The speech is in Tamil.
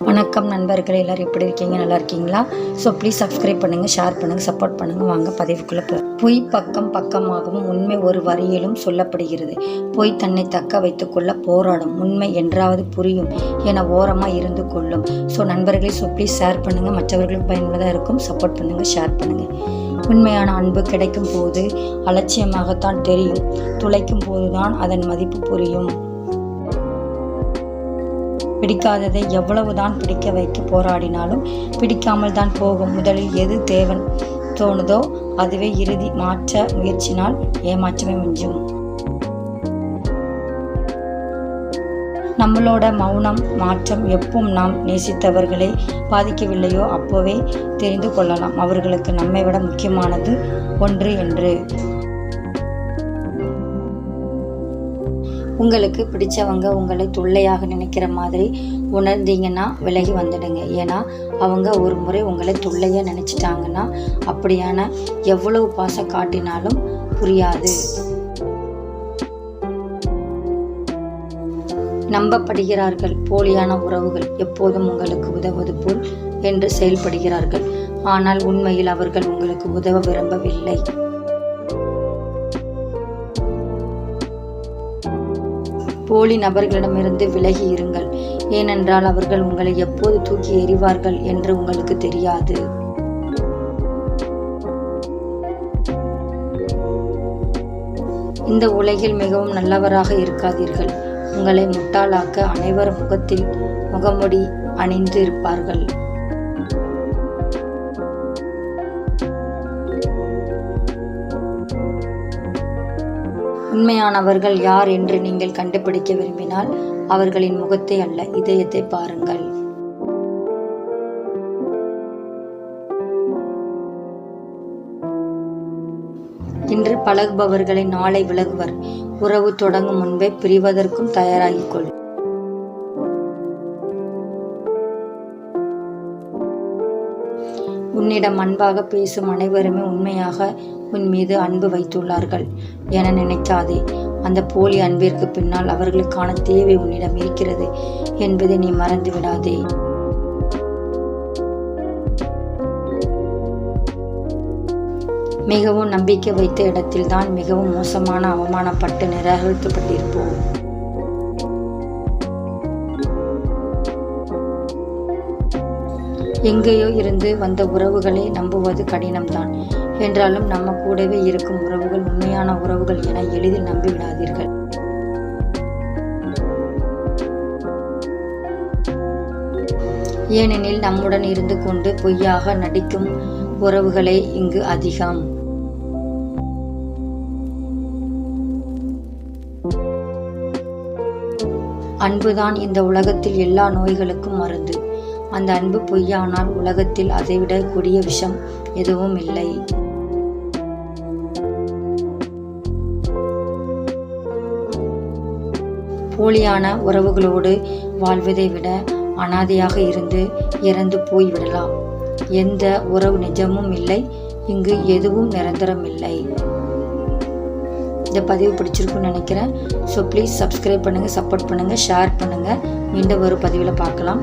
வணக்கம் நண்பர்களே எல்லோரும் எப்படி இருக்கீங்க? நல்லா இருக்கீங்களா? ஸோ ப்ளீஸ் சப்ஸ்கிரைப் பண்ணுங்கள் ஷேர் பண்ணுங்கள் சப்போர்ட் பண்ணுங்கள் வாங்க பதிவுக்குள்ளே போ. பொய் பக்கம் பக்கமாகவும் உண்மை ஒரு வரியிலும் சொல்லப்படுகிறது. பொய் தன்னை தக்க வைத்துக்கொள்ள போராடும். உண்மை என்றாவது புரியும் என ஓரமாக இருந்து கொள்ளும். ஸோ நண்பர்களே ஸோ ப்ளீஸ் ஷேர் பண்ணுங்கள் மற்றவர்களுக்கு பயனுள்ளதாக இருக்கும். சப்போர்ட் பண்ணுங்கள் ஷேர் பண்ணுங்கள் உண்மையான அன்பு கிடைக்கும் போது அலட்சியமாகத்தான் தெரியும். துளைக்கும் போதுதான் அதன் மதிப்பு புரியும். பிடிக்காததை எவ்வளவுதான் பிடிக்க வைக்க போராடினாலும் பிடிக்காமல் தான் போகும். முதலில் எது தேவன் தோணுதோ அதுவே இறுதி மாற்ற முயற்சினால் ஏமாற்றமே மிஞ்சும். நம்மளோட மௌனம் மாற்றம் எப்பவும் நாம் நேசித்தவர்களை பாதிக்கவில்லையோ அப்போவே தெரிந்து கொள்ளலாம். அவர்களுக்கு நம்மை விட முக்கியமானது ஒன்று என்று. உங்களுக்கு பிடிச்சவங்க உங்களை தொல்லையாக நினைக்கிற மாதிரி உணர்ந்தீங்கன்னா விலகி வந்துடுங்க. ஏன்னா அவங்க ஒரு முறை உங்களை தொல்லையாக நினச்சிட்டாங்கன்னா அப்படியான எவ்வளவு பாசம் காட்டினாலும் புரியாது. நம்பப்படுகிறார்கள். போலியான உறவுகள் எப்போதும் உங்களுக்கு உதவுவது போல் என்று செயல்படுகிறார்கள். ஆனால் உண்மையில் அவர்கள் உங்களுக்கு உதவ விரும்பவில்லை. போலி நபர்களிடமிருந்து விலகி இருங்கள். ஏனென்றால் அவர்கள் உங்களை எப்போது தூக்கி எறிவார்கள் என்று உங்களுக்கு தெரியாது. இந்த உலகில் மிகவும் நல்லவராக இருக்காதீர்கள். உங்களை முட்டாளாக்க அனைவர் முகத்தில் முகமுடி அணிந்து இருப்பார்கள் உண்மையானவர்கள் யார் என்று நீங்கள் கண்டுபிடிக்க விரும்பினால் அவர்களின் முகத்தை அல்ல இதயத்தை பாருங்கள். இன்று பழகுபவர்களை நாளை விலகுவர். உறவு தொடங்கும் முன்பே பிரிவதற்கும் தயாராகிக் உன்னிடம் அன்பாக பேசும் அனைவருமே உண்மையாக உன் மீது அன்பு வைத்துள்ளார்கள். என நினைக்காதே அந்த போலி அன்பிற்கு பின்னால் அவர்களுக்கான தேவை உன்னிடம் இருக்கிறது என்பதை நீ மறந்து விடாதே. மிகவும் நம்பிக்கை வைத்த இடத்தில்தான் மிகவும் மோசமான அவமானப்பட்டு நிராகரிக்கப்பட்டிருப்போம். எங்கேயோ இருந்து வந்த உறவுகளை நம்புவது கடினம்தான். என்றாலும் நம்ம கூடவே இருக்கும் உறவுகள் உண்மையான உறவுகள் என எளிதில் நம்பிவிடாதீர்கள். ஏனெனில் நம்முடன் இருந்து கொண்டு பொய்யாக நடிக்கும் உறவுகளே இங்கு அதிகம். அன்புதான் இந்த உலகத்தில் எல்லா நோய்களுக்கும் மருந்து. அந்த அன்பு பொய்யானால் உலகத்தில் அதைவிட கொடிய விஷம் எதுவும் இல்லை. போலியான உறவுகளோடு வாழ்வதை விட அனாதையாக இருந்து இறந்து போய்விடலாம் எந்த உறவு நிஜமும் இல்லை இங்கு எதுவும் நிரந்தரம் இல்லை இந்த பதிவு பிடிச்சிருக்குன்னு நினைக்கிறேன். ஸோ ப்ளீஸ் சப்ஸ்கிரைப் பண்ணுங்கள் சப்போர்ட் பண்ணுங்கள் ஷேர் பண்ணுங்கள் மீண்டும் ஒரு பதிவில் பார்க்கலாம்.